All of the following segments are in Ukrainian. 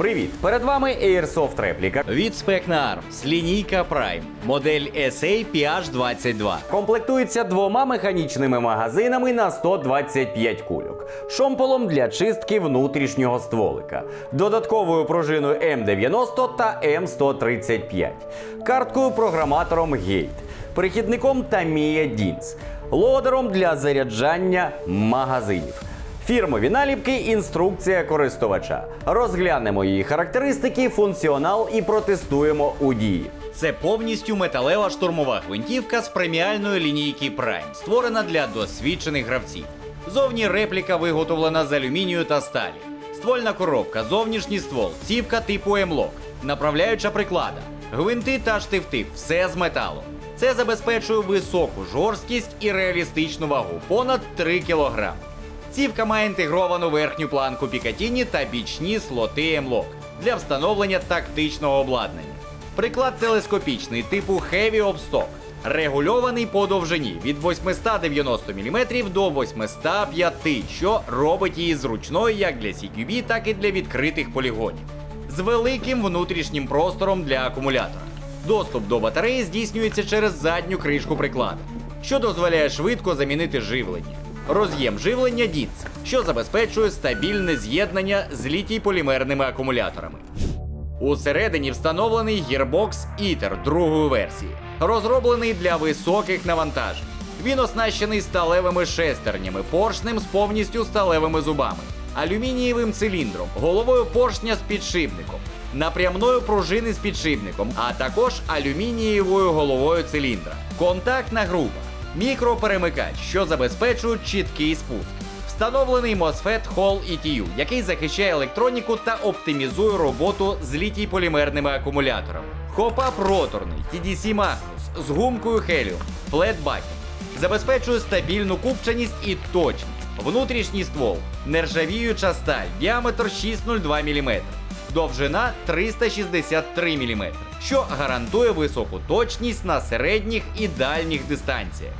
Привіт! Перед вами Airsoft репліка. Від Specna Arms, лінійка Prime, модель SA PH22. Комплектується двома механічними магазинами на 125 кульок, шомполом для чистки внутрішнього стволика, додатковою пружиною М90 та М135, карткою програматором Gate, перехідником Tamiya DINS, лодером для заряджання магазинів. Фірмові наліпки, інструкція користувача. Розглянемо її характеристики, функціонал і протестуємо у дії. Це повністю металева штурмова гвинтівка з преміальної лінійки Prime, створена для досвідчених гравців. Зовні репліка виготовлена з алюмінію та сталі. Ствольна коробка, зовнішній ствол, цівка типу М-лок, направляюча приклада, гвинти та штифти все з металу. Це забезпечує високу жорсткість і реалістичну вагу понад 3 кг. Цівка має інтегровану верхню планку Пікатіні та бічні слоти М-лок для встановлення тактичного обладнання. Приклад телескопічний типу Heavy Obstock, регульований по довжині від 890 мм до 805, що робить її зручною як для CQB, так і для відкритих полігонів. З великим внутрішнім простором для акумулятора. Доступ до батареї здійснюється через задню кришку прикладу, що дозволяє швидко замінити живлення. Роз'єм живлення DINS, що забезпечує стабільне з'єднання з літій-полімерними акумуляторами. Усередині встановлений гірбокс ITER другої версії, розроблений для високих навантажень. Він оснащений сталевими шестернями, поршнем з повністю сталевими зубами, алюмінієвим циліндром, головою поршня з підшипником, напрямною пружини з підшипником, а також алюмінієвою головою циліндра. Контактна група, мікроперемикач, що забезпечують чіткий спуск. Встановлений MOSFET Hall ETU, який захищає електроніку та оптимізує роботу з літій-полімерними акумуляторами. Хопап роторний TDC Magnus з гумкою Helium, Flat Bucket. Забезпечує стабільну купченість і точність. Внутрішній ствол, нержавіюча сталь, діаметр 6,02 мм, довжина 363 мм, що гарантує високу точність на середніх і дальніх дистанціях.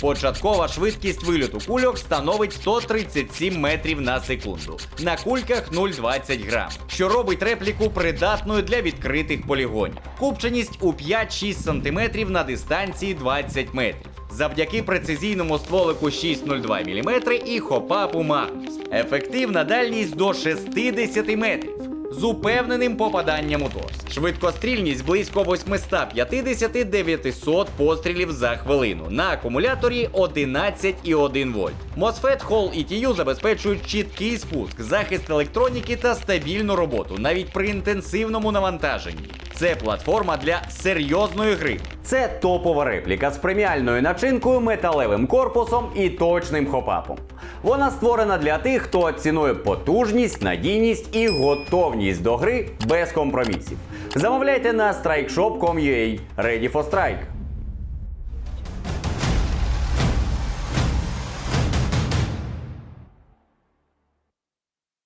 Початкова швидкість вильоту кульок становить 137 метрів на секунду. На кульках 0,20 грам, що робить репліку придатною для відкритих полігонів. Купченість у 5-6 см на дистанції 20 метрів. Завдяки прецизійному стволику 6,02 мм і хопапу Magnus. Ефективна дальність до 60 метрів з упевненим попаданням у торс. Швидкострільність близько 850-900 пострілів за хвилину. На акумуляторі 11,1 вольт. MOSFET Hall ETU забезпечують чіткий спуск, захист електроніки та стабільну роботу навіть при інтенсивному навантаженні. Це платформа для серйозної гри. Це топова репліка з преміальною начинкою, металевим корпусом і точним хопапом. Вона створена для тих, хто цінує потужність, надійність і готовність до гри без компромісів. Замовляйте на strikeshop.com.ua. Ready for Strike!